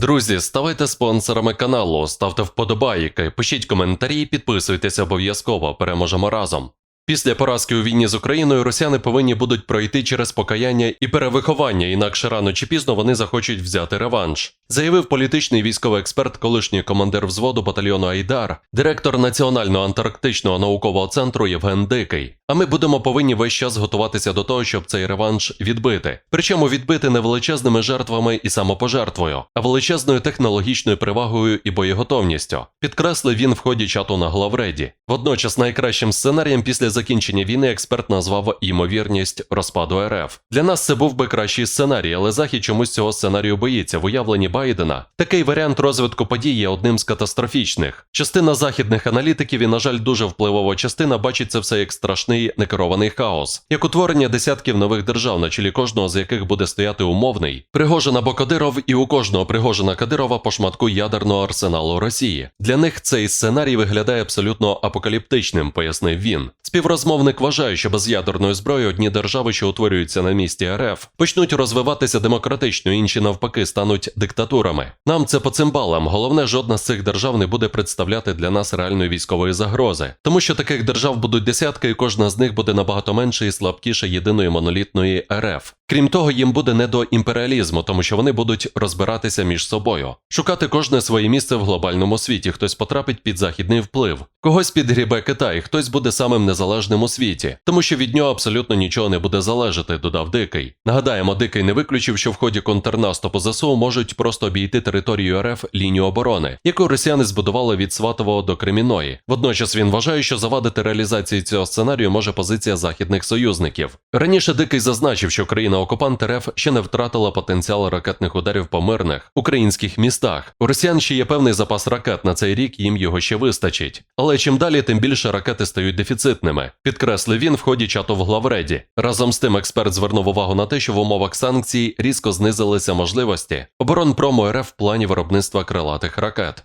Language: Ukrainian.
Друзі, ставайте спонсорами каналу, ставте вподобайки, пишіть коментарі, підписуйтесь обов'язково. Переможемо разом. Після поразки у війні з Україною росіяни повинні будуть пройти через покаяння і перевиховання, інакше рано чи пізно вони захочуть взяти реванш. Заявив політичний військовий експерт, колишній командир взводу батальйону Айдар, директор Національного антарктичного наукового центру Євген Дикий. А ми будемо повинні весь час готуватися до того, щоб цей реванш відбити. Причому відбити не величезними жертвами і самопожертвою, а величезною технологічною перевагою і боєготовністю. Підкреслив він в ході чату на главреді. Водночас найкращим сценарієм після закінчення війни експерт назвав ймовірність розпаду РФ. Для нас це був би кращий сценарій, але Захід чомусь цього сценарію боїться. В уявленні Байдена такий варіант розвитку подій є одним з катастрофічних. Частина західних аналітиків і, на жаль, дуже впливова частина бачить це все як страшний некерований хаос, як утворення десятків нових держав, на чолі кожного з яких буде стояти умовний Пригожин або Кадиров, і у кожного Пригожина Кадирова по шматку ядерного арсеналу Росії. Для них цей сценарій виглядає абсолютно апокаліптичним, пояснив він. Співрозмовник вважає, що без ядерної зброї одні держави, що утворюються на місці РФ, почнуть розвиватися демократично, інші навпаки стануть диктатурами. Нам це по цимбалам. Головне, жодна з цих держав не буде представляти для нас реальної військової загрози, тому що таких держав будуть десятки, і кожна з них буде набагато менше і слабкіше єдиної монолітної РФ. Крім того, їм буде не до імперіалізму, тому що вони будуть розбиратися між собою, шукати кожне своє місце в глобальному світі. Хтось потрапить під західний вплив, когось підгрібе Китай, хтось буде самим незалежним у світі, тому що від нього абсолютно нічого не буде залежати, додав Дикий. Нагадаємо, Дикий не виключив, що в ході контрнаступу ЗСУ можуть просто обійти територію РФ лінію оборони, яку росіяни збудували від Сватового до Креміної. Водночас він вважає, що завадити реалізації цього сценарію може позиція західних союзників. Раніше Дикий зазначив, що країна окупант РФ ще не втратила потенціал ракетних ударів по мирних українських містах. У росіян ще є певний запас ракет на цей рік, їм його ще вистачить. Але чим далі, тим більше ракети стають дефіцитними, підкреслив він в ході чату в главреді. Разом з тим, експерт звернув увагу на те, що в умовах санкцій різко знизилися можливості оборонпрому РФ в плані виробництва крилатих ракет.